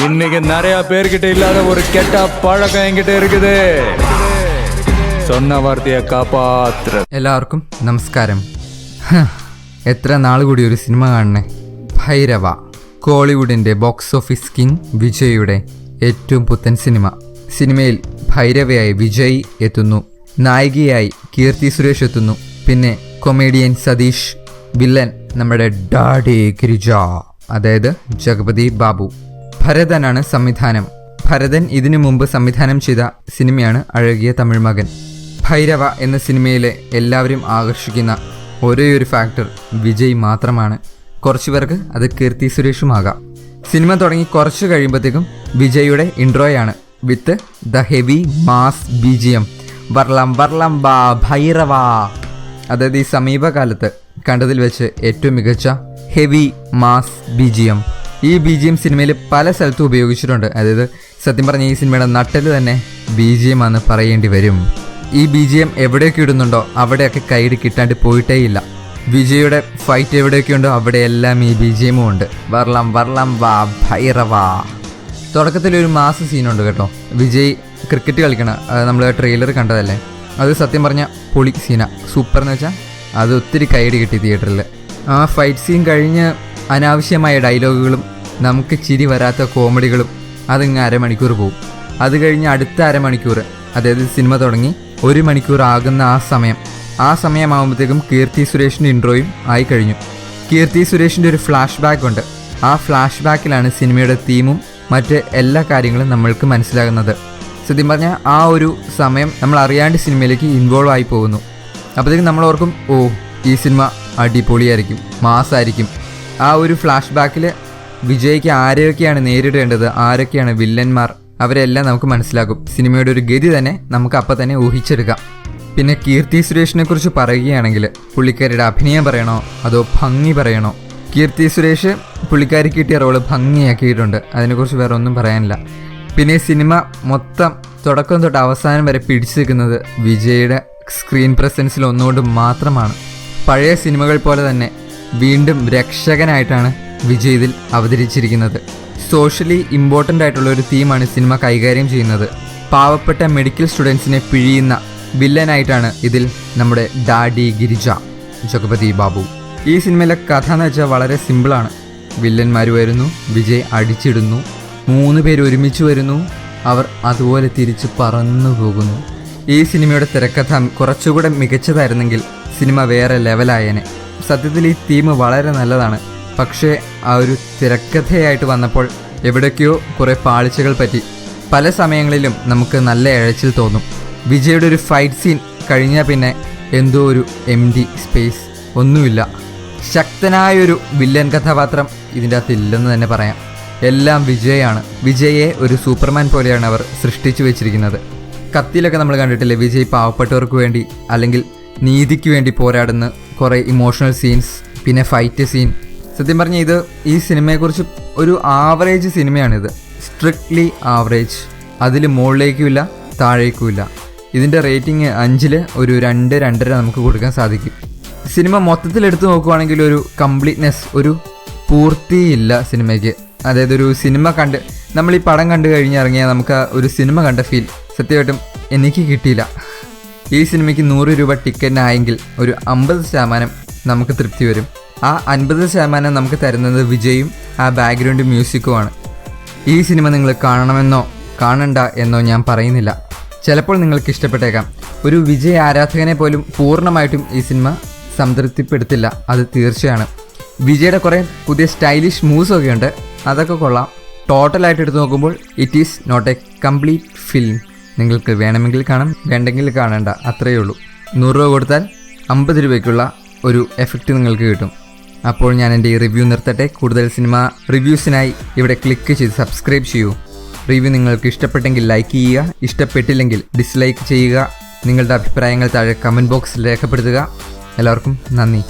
இன்னைக்கு நிறைய பேர்கிட்ட இல்லாத ஒரு கெட்ட பழக்கம் என்கிட்ட இருக்குது சொன்ன வார்த்தையை காப்பாத்துற എല്ലാവർക്കും നമസ്കാരം ഹ്, എത്ര നാൾ കൂടി ഒരു സിനിമ കാണണേ ഭൈരവ കോളിവുഡിൻ്റെ ബോക്സ് ഓഫീസ് കിങ് വിജയുടെ ഏറ്റവും പുത്തൻ സിനിമ സിനിമയിൽ ഭൈരവയായി വിജയ് എത്തുന്നു നായികയായി കീർത്തി സുരേഷ് എത്തുന്നു പിന്നെ കൊമേഡിയൻ സതീഷ് വില്ലൻ നമ്മുടെ ഡാഡി ഗിരിജ അതായത് ജഗപതി ബാബു ഭരതനാണ് സംവിധാനം. ഭരതൻ ഇതിനു മുമ്പ് സംവിധാനം ചെയ്ത സിനിമയാണ് അഴകിയ തമിഴ് മകൻ. ഭൈരവ എന്ന സിനിമയിലെ എല്ലാവരും ആകർഷിക്കുന്ന ഒരേ ഒരു ഫാക്ടർ വിജയ് മാത്രമാണ്. കുറച്ചു പേർക്ക് അത് കീർത്തി സുരേഷുമാകാം സിനിമ തുടങ്ങി കുറച്ച് കഴിയുമ്പോഴത്തേക്കും വിജയുടെ ഇൻട്രോയാണ്. With the heavy mass B G M വർളം വർളം ബാ ഭൈരവ. അതായത് ഈ സമീപകാലത്ത് കണ്ടതിൽ വെച്ച് ഏറ്റവും മികച്ച heavy mass B G M ഈ ബി ജി എം സിനിമയിൽ പല സ്ഥലത്തും ഉപയോഗിച്ചിട്ടുണ്ട്. അതായത് സത്യം പറഞ്ഞ ഈ സിനിമയുടെ നട്ടൽ തന്നെ ബി ജി എം ആണെന്ന് പറയേണ്ടി വരും. ഈ ബി ജി എം എവിടെയൊക്കെ ഇടുന്നുണ്ടോ അവിടെയൊക്കെ കൈയിട് കിട്ടാണ്ട് പോയിട്ടേ ഇല്ല വിജയുടെ ഫൈറ്റ് എവിടെയൊക്കെ ഉണ്ടോ അവിടെയെല്ലാം ഈ ബി ജി എമ്മും ഉണ്ട്. വർളം വർളം വാ ഭൈറവാ തുടക്കത്തിൽ ഒരു മാസ് സീനുണ്ട് കേട്ടോ. വിജയ് ക്രിക്കറ്റ് കളിക്കണ നമ്മൾ ട്രെയിലർ കണ്ടതല്ലേ? അത് സത്യം പറഞ്ഞ പൊളി സീന. സൂപ്പർ എന്ന് വെച്ചാൽ അത് ഒത്തിരി കൈയടി കിട്ടി തിയേറ്ററിൽ ആ ഫൈറ്റ് സീൻ കഴിഞ്ഞ് അനാവശ്യമായ ഡയലോഗുകളും നമുക്ക് ചിരി വരാത്ത കോമഡികളും അതിങ്ങ് അരമണിക്കൂർ പോകും അത് കഴിഞ്ഞ് അടുത്ത അരമണിക്കൂർ അതായത് സിനിമ തുടങ്ങി ഒരു മണിക്കൂർ ആകുന്ന ആ സമയം. ആ സമയമാകുമ്പോഴത്തേക്കും കീർത്തി സുരേഷിന്റെ ഇൻട്രോയും ആയി കഴിഞ്ഞു. കീർത്തി സുരേഷിന്റെ ഒരു ഫ്ലാഷ് ബാക്ക് ഉണ്ട്. ആ ഫ്ലാഷ് ബാക്കിലാണ് സിനിമയുടെ തീമും മറ്റ് എല്ലാ കാര്യങ്ങളും നമ്മൾക്ക് മനസ്സിലാകുന്നത്. സത്യം പറഞ്ഞാൽ ആ ഒരു സമയം നമ്മൾ അറിയാണ്ട് സിനിമയിലേക്ക് ഇൻവോൾവ് ആയി പോകുന്നു. അപ്പോഴത്തേക്കും നമ്മൾ ഓർക്കും ഓ ഈ സിനിമ അടിപൊളിയായിരിക്കും മാസായിരിക്കും. ആ ഒരു ഫ്ലാഷ് ബാക്കിൽ വിജയ്ക്ക് ആരെയൊക്കെയാണ് നേരിടേണ്ടത്? ആരൊക്കെയാണ് വില്ലന്മാർ? അവരെല്ലാം നമുക്ക് മനസ്സിലാകും. സിനിമയുടെ ഒരു ഗതി തന്നെ നമുക്ക് അപ്പം തന്നെ ഊഹിച്ചെടുക്കാം. പിന്നെ കീർത്തി സുരേഷിനെ കുറിച്ച് പറയുകയാണെങ്കിൽ പുള്ളിക്കാരിയുടെ അഭിനയം പറയണോ അതോ ഭംഗി പറയണോ? കീർത്തി സുരേഷ് പുള്ളിക്കാരി കിട്ടിയ റോൾ ഭംഗിയാക്കിയിട്ടുണ്ട്. അതിനെക്കുറിച്ച് വേറെ ഒന്നും പറയാനില്ല. പിന്നെ സിനിമ മൊത്തം തുടക്കം തൊട്ട് അവസാനം വരെ പിടിച്ചു നിൽക്കുന്നത് വിജയുടെ സ്ക്രീൻ പ്രസൻസിൽ ഒന്നുകൊണ്ട് മാത്രമാണ്. പഴയ സിനിമകൾ പോലെ തന്നെ വീണ്ടും രക്ഷകനായിട്ടാണ് വിജയ് ഇതിൽ അവതരിച്ചിരിക്കുന്നത്. സോഷ്യലി ഇമ്പോർട്ടന്റ് ആയിട്ടുള്ള ഒരു തീമാണ് സിനിമ കൈകാര്യം ചെയ്യുന്നത്. പാവപ്പെട്ട മെഡിക്കൽ സ്റ്റുഡൻസിനെ പിഴിയുന്ന വില്ലനായിട്ടാണ് ഇതിൽ നമ്മുടെ ഡാഡി ഗിരിജ. ജഗപതി ബാബു. ഈ സിനിമയിലെ കഥ എന്ന് വെച്ചാൽ വളരെ സിമ്പിളാണ് വില്ലന്മാർ വരുന്നു വിജയ് അടിച്ചിടുന്നു മൂന്ന് പേര് ഒരുമിച്ച് വരുന്നു അവർ അതുപോലെ തിരിച്ച് പറന്നു പോകുന്നു. ഈ സിനിമയുടെ തിരക്കഥ കുറച്ചുകൂടെ മികച്ചതായിരുന്നെങ്കിൽ സിനിമ വേറെ ലെവലായേനെ സത്യത്തിൽ ഈ തീം വളരെ നല്ലതാണ്. പക്ഷേ ആ ഒരു തിരക്കഥയായിട്ട് വന്നപ്പോൾ എവിടേക്കോ കുറേ പാളിച്ചകൾ പറ്റി. പല സമയങ്ങളിലും നമുക്ക് നല്ല ഇഴച്ചിൽ തോന്നും. വിജയുടെ ഒരു ഫൈറ്റ് സീൻ കഴിഞ്ഞാൽ പിന്നെ എന്തോ ഒരു എം ഡി സ്പേസ് ഒന്നുമില്ല. ശക്തനായൊരു വില്ലൻ കഥാപാത്രം ഇതിന്റെ അകത്ത് ഇല്ലെന്ന് തന്നെ പറയാം. എല്ലാം വിജയാണ്. വിജയെ ഒരു സൂപ്പർമാൻ പോലെയാണ് അവർ സൃഷ്ടിച്ചു വെച്ചിരിക്കുന്നത്. കത്തിയിലൊക്കെ നമ്മൾ കണ്ടിട്ടില്ലേ വിജയ് പാവപ്പെട്ടവർക്ക് വേണ്ടി അല്ലെങ്കിൽ നീതിക്ക് വേണ്ടി പോരാടുന്ന കുറേ ഇമോഷണൽ സീൻസ് പിന്നെ ഫൈറ്റ് സീൻ സത്യം പറഞ്ഞാൽ ഇത് ഈ സിനിമയെക്കുറിച്ച് ഒരു ആവറേജ് സിനിമയാണിത്. Strictly average. അതിൽ മുകളിലേക്കുമില്ല താഴേക്കുമില്ല. ഇതിന്റെ റേറ്റിംഗ് അഞ്ചിൽ ഒരു രണ്ട് രണ്ടര നമുക്ക് കൊടുക്കാൻ സാധിക്കും. സിനിമ മൊത്തത്തിൽ എടുത്തു നോക്കുവാണെങ്കിൽ ഒരു കംപ്ലീറ്റ്നെസ് ഒരു പൂർത്തിയില്ല സിനിമയ്ക്ക്. അതായത് ഒരു സിനിമ കണ്ട് നമ്മൾ ഈ പടം കണ്ടു കഴിഞ്ഞിറങ്ങിയാൽ നമുക്ക് ഒരു സിനിമ കണ്ട ഫീൽ. സത്യമായിട്ടും എനിക്ക് കിട്ടിയില്ല. ഈ സിനിമയ്ക്ക് നൂറ് രൂപ ടിക്കറ്റിനായെങ്കിൽ ഒരു അമ്പത് ശതമാനം നമുക്ക് തൃപ്തി വരും. ആ അൻപത് ശതമാനം നമുക്ക് തരുന്നത് വിജയും ആ ബാക്ക്ഗ്രൗണ്ട് മ്യൂസിക്കുമാണ്. ഈ സിനിമ നിങ്ങൾ കാണണമെന്നോ കാണണ്ട എന്നോ ഞാൻ പറയുന്നില്ല. ചിലപ്പോൾ നിങ്ങൾക്ക് ഇഷ്ടപ്പെട്ടേക്കാം. ഒരു വിജയ ആരാധകനെ പോലും പൂർണമായിട്ടും ഈ സിനിമ സംതൃപ്തിപ്പെടുത്തില്ല അത് തീർച്ചയാണ്. വിജയുടെ കുറേ പുതിയ സ്റ്റൈലിഷ് മൂവ്സ് ഒക്കെ ഉണ്ട് അതൊക്കെ കൊള്ളാം. ടോട്ടലായിട്ട് എടുത്ത് നോക്കുമ്പോൾ it is not a complete film നിങ്ങൾക്ക് വേണമെങ്കിൽ കാണാം വേണ്ടെങ്കിൽ കാണേണ്ട അത്രയേ ഉള്ളൂ. നൂറ് രൂപ കൊടുത്താൽ അമ്പത് രൂപയ്ക്കുള്ള ഒരു എഫക്റ്റ് നിങ്ങൾക്ക് കിട്ടും. അപ്പോൾ ഞാൻ എന്റെ ഈ റിവ്യൂ നിർത്തട്ടെ. കൂടുതൽ സിനിമ റിവ്യൂസിനായി ഇവിടെ ക്ലിക്ക് ചെയ്ത് സബ്സ്ക്രൈബ് ചെയ്യൂ. റിവ്യൂ നിങ്ങൾക്ക് ഇഷ്ടപ്പെട്ടെങ്കിൽ ലൈക്ക് ചെയ്യുക. ഇഷ്ടപ്പെട്ടില്ലെങ്കിൽ ഡിസ്ലൈക്ക് ചെയ്യുക. നിങ്ങളുടെ അഭിപ്രായങ്ങൾ താഴെ കമന്റ് ബോക്സിൽ രേഖപ്പെടുത്തുക. എല്ലാവർക്കും നന്ദി.